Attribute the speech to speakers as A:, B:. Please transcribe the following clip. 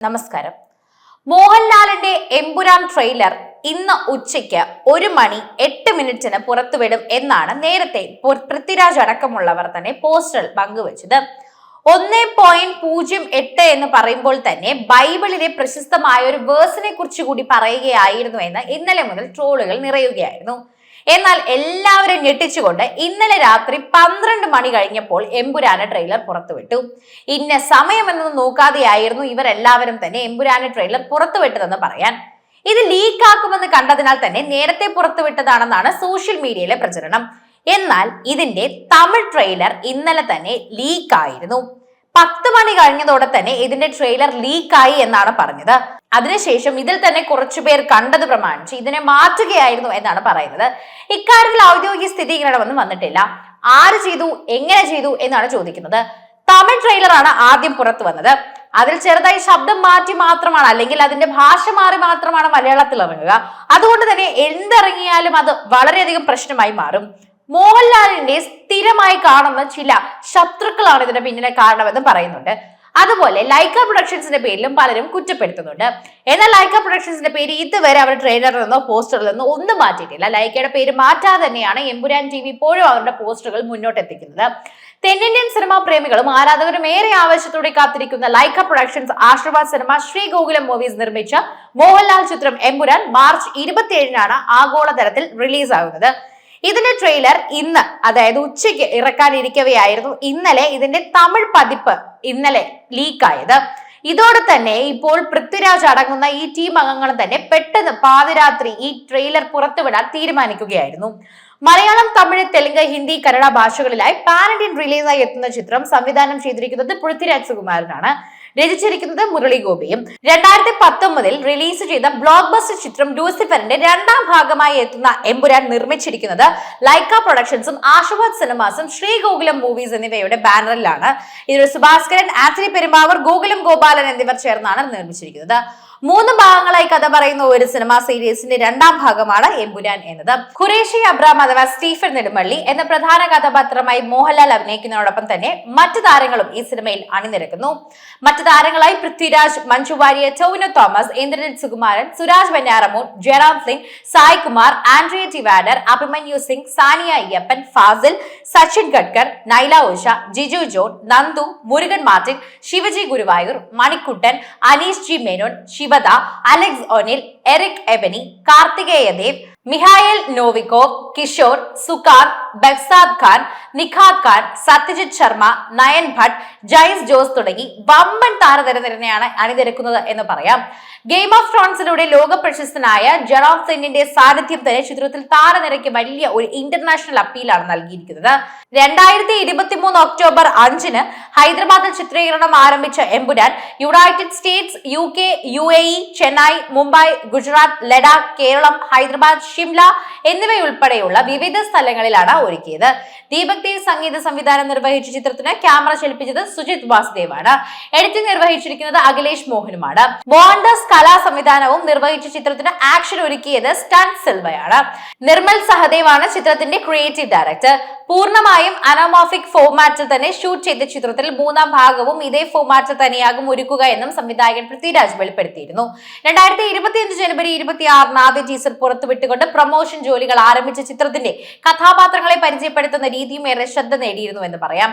A: നമസ്കാരം. മോഹൻലാലിന്റെ എമ്പുരാൻ ട്രെയിലർ ഇന്ന് ഉച്ചയ്ക്ക് ഒരു മണി എട്ട് മിനിറ്റിന് പുറത്തുവിടും എന്നാണ് നേരത്തെ പൃഥ്വിരാജ് അടക്കമുള്ളവർ തന്നെ പോസ്റ്ററിൽ പങ്കുവച്ചത്. ഒന്ന് പോയിന്റ് പൂജ്യം എട്ട് എന്ന് പറയുമ്പോൾ തന്നെ ബൈബിളിലെ പ്രശസ്തമായ ഒരു വേഴ്സിനെ കുറിച്ച് കൂടി പറയുകയായിരുന്നു എന്ന് ഇന്നലെ മുതൽ ട്രോളുകൾ നിറയുകയായിരുന്നു. എന്നാൽ എല്ലാവരും ഞെട്ടിച്ചുകൊണ്ട് ഇന്നലെ രാത്രി പന്ത്രണ്ട് മണി കഴിഞ്ഞപ്പോൾ എമ്പുരാന ട്രെയിലർ പുറത്തുവിട്ടു. ഇന്ന സമയമെന്നത് നോക്കാതെയായിരുന്നു ഇവർ എല്ലാവരും തന്നെ എമ്പുരാന ട്രെയിലർ പുറത്തുവിട്ടതെന്ന് പറയാൻ. ഇത് ലീക്ക് ആക്കുമെന്ന് കണ്ടതിനാൽ തന്നെ നേരത്തെ പുറത്തുവിട്ടതാണെന്നാണ് സോഷ്യൽ മീഡിയയിലെ പ്രചരണം. എന്നാൽ ഇതിന്റെ തമിഴ് ട്രെയിലർ ഇന്നലെ തന്നെ ലീക്ക് ആയിരുന്നു. പത്ത് മണി കഴിഞ്ഞതോടെ തന്നെ ഇതിന്റെ ട്രെയിലർ ലീക്കായി എന്നാണ് പറഞ്ഞത്. അതിനുശേഷം ഇതിൽ തന്നെ കുറച്ചുപേർ കണ്ടത് പ്രമാണിച്ച് ഇതിനെ മാറ്റുകയായിരുന്നു എന്നാണ് പറയുന്നത്. ഇക്കാര്യത്തിൽ ഔദ്യോഗിക സ്ഥിരീകരണമൊന്നും വന്നിട്ടില്ല. ആര് ചെയ്തു എങ്ങനെ ചെയ്തു എന്നാണ് ചോദിക്കുന്നത്. തമിഴ് ട്രെയിലറാണ് ആദ്യം പുറത്തു വന്നത്. അതിൽ ചെറുതായി ശബ്ദം മാറ്റി മാത്രമാണ് അല്ലെങ്കിൽ അതിന്റെ ഭാഷ മാറി മാത്രമാണ് മലയാളത്തിൽ ഇറങ്ങുക. അതുകൊണ്ട് തന്നെ എന്തിറങ്ങിയാലും അത് വളരെയധികം പ്രശ്നമായി മാറും. മോഹൻലാലിന്റെ സ്ഥിരമായി കാണുന്ന ചില ശത്രുക്കളാണ് ഇതിന്റെ പിന്നിലെ കാരണമെന്ന് പറയുന്നുണ്ട്. അതുപോലെ ലൈക്ക പ്രൊഡക്ഷൻസിന്റെ പേരിലും പലരും കുറ്റപ്പെടുത്തുന്നുണ്ട്. എന്നാൽ ലൈക്ക പ്രൊഡക്ഷൻസിന്റെ പേര് ഇതുവരെ അവർ ട്രെയിലറിൽ നിന്നോ പോസ്റ്ററിൽ നിന്നോ ഒന്നും മാറ്റിയിട്ടില്ല. ലൈക്കയുടെ പേര് മാറ്റാതെ തന്നെയാണ് എമ്പുരാൻ ടി വി ഇപ്പോഴും അവരുടെ പോസ്റ്ററുകൾ മുന്നോട്ടെത്തിക്കുന്നത്. തെന്നിന്ത്യൻ സിനിമാ പ്രേമികളും ആരാധകരും ഏറെ ആവശ്യത്തോടെ കാത്തിരിക്കുന്ന Lyca productions Aashirvad cinema Sree Gokulam movies നിർമ്മിച്ച മോഹൻലാൽ ചിത്രം എമ്പുരാൻ മാർച്ച് ഇരുപത്തിയേഴിനാണ് ആഗോളതലത്തിൽ റിലീസ് ആകുന്നത്. ഇതിന്റെ ട്രെയിലർ ഇന്ന് അതായത് ഉച്ചയ്ക്ക് ഇറക്കാനിരിക്കവെയായിരുന്നു ഇന്നലെ ഇതിന്റെ തമിഴ് പതിപ്പ് ഇന്നലെ ലീക്കായത് ഇതോടെ തന്നെ ഇപ്പോൾ പൃഥ്വിരാജ് അടങ്ങുന്ന ഈ ടീം അംഗങ്ങൾ തന്നെ പെട്ടെന്ന് പാതിരാത്രി ഈ ട്രെയിലർ പുറത്തുവിടാൻ തീരുമാനിക്കുകയായിരുന്നു. മലയാളം തമിഴ് തെലുങ്ക് ഹിന്ദി കന്നഡ ഭാഷകളിലായി ഇന്ത്യൻ റിലീസായി എത്തുന്ന ചിത്രം സംവിധാനം ചെയ്തിരിക്കുന്നത് പൃഥ്വിരാജ് സുകുമാരനാണ്. രചിച്ചിരിക്കുന്നത് മുരളി ഗോപിയും രണ്ടായിരത്തി പത്തൊമ്പതിൽ റിലീസ് ചെയ്ത ബ്ലോക്ക് ബസ്റ്റർ ചിത്രം ലൂസിഫറിന്റെ രണ്ടാം ഭാഗമായി എത്തുന്ന എമ്പുരാൻ നിർമ്മിച്ചിരിക്കുന്നത് ലൈക്ക പ്രൊഡക്ഷൻസും ആശുവാദ് സിനിമാസും ശ്രീ ഗോകുലം മൂവീസ് എന്നിവയുടെ ബാനറിലാണ് ഇതിൽ സുഭാസ്കരൻ ആന്റണി പെരുമ്പാവൂർ ഗോകുലം ഗോപാലൻ എന്നിവർ ചേർന്നാണ് നിർമ്മിച്ചിരിക്കുന്നത്. മൂന്ന് ഭാഗങ്ങളായി കഥ പറയുന്ന ഒരു സിനിമാ സീരീസിന്റെ രണ്ടാം ഭാഗമാണ് എമ്പുരാൻ എന്നത്. ഖുറേഷി അബ്രാം അഥവാ സ്റ്റീഫൻ നെടുമള്ളി എന്ന പ്രധാന കഥാപാത്രമായി മോഹൻലാൽ അഭിനയിക്കുന്നതോടൊപ്പം തന്നെ മറ്റു താരങ്ങളും ഈ സിനിമയിൽ അണിനിരക്കുന്നു. മറ്റു താരങ്ങളായി Prithviraj Manju Warrier Tovino Thomas Indrajith Sukumaran Suraj Venjaramoodu Jayaram Singh Sai Kumar Andrea Tivadar Abhimanyu Singh Saniya Iyappan Fazil Sachin Khedekar Naila Usha Giju John Nandu Murugan Martin Shivaji Guruvayoor Manikuttan Aneesh G Menon Sivada Alex O'Nell Eric Ebouaney Karthikeya Dev Mikhail Novikov Kishore സുകാർ ബക്സാദ് Khan Nikhat Khan Satyajit Sharma Nayan Bhatt Jayas Jose തുടങ്ങി വമ്പൻ താരതരനിരനെയാണ് അണിനിരക്കുന്നത് എന്ന് പറയാം. Game of ഫ്രോൺസിലൂടെ ലോക പ്രശസ്തനായ Jerome സെന്നിന്റെ സാന്നിധ്യം തന്നെ ചിത്രത്തിൽ താരനിരയ്ക്ക് വലിയ ഒരു ഇന്റർനാഷണൽ അപ്പീലാണ് നൽകിയിരിക്കുന്നത്. രണ്ടായിരത്തി ഇരുപത്തി മൂന്ന് ഒക്ടോബർ അഞ്ചിന് ഹൈദരാബാദിൽ ചിത്രീകരണം ആരംഭിച്ച Empuraan United States U K U A E Chennai Mumbai Gujarat Ladakh Keralam Hyderabad Shimla എന്നിവയുൾപ്പെടെയുള്ള വിവിധ സ്ഥലങ്ങളിലാണ് ഒരുക്കിയത്. ദീപക് ദേവ് സംഗീത സംവിധാനം നിർവഹിച്ച ചിത്രത്തിന് ക്യാമറ ചലിപ്പിച്ചത് സുജിത് വാസുദേവ് ആണ് എഡിറ്റിംഗ് നിർവഹിച്ചിരിക്കുന്നത് അഖിലേഷ് മോഹനുമാണ്. മോഹൻദാസ് കലാ സംവിധാനവും നിർവഹിച്ച ചിത്രത്തിന് ആക്ഷൻ ഒരുക്കിയത് സ്റ്റൺ സിൽവയാണ്. നിർമ്മൽ സഹദേവാണ് ചിത്രത്തിന്റെ ക്രിയേറ്റീവ് ഡയറക്ടർ. പൂർണമായും അനോമോഫിക് ഫോമാറ്റിൽ തന്നെ ഷൂട്ട് ചെയ്ത ചിത്രത്തിൽ മൂന്നാം ഭാഗവും ഇതേ ഫോമാറ്റിൽ തന്നെയാകും ഒരുക്കുക എന്നും സംവിധായകൻ പൃഥ്വിരാജ് വെളിപ്പെടുത്തിയിരുന്നു. രണ്ടായിരത്തി ഇരുപത്തിയഞ്ച് ജനുവരി ഇരുപത്തി ആറിന് ആദ്യ ടീസർ പുറത്തുവിട്ടുകൊണ്ട് പ്രൊമോഷൻ ജോലികൾ ആരംഭിച്ച ചിത്രത്തിന്റെ കഥാപാത്രങ്ങളെ പരിചയപ്പെടുത്തുന്ന രീതിയും ഏറെ ശ്രദ്ധ നേടിയിരുന്നു എന്ന് പറയാം.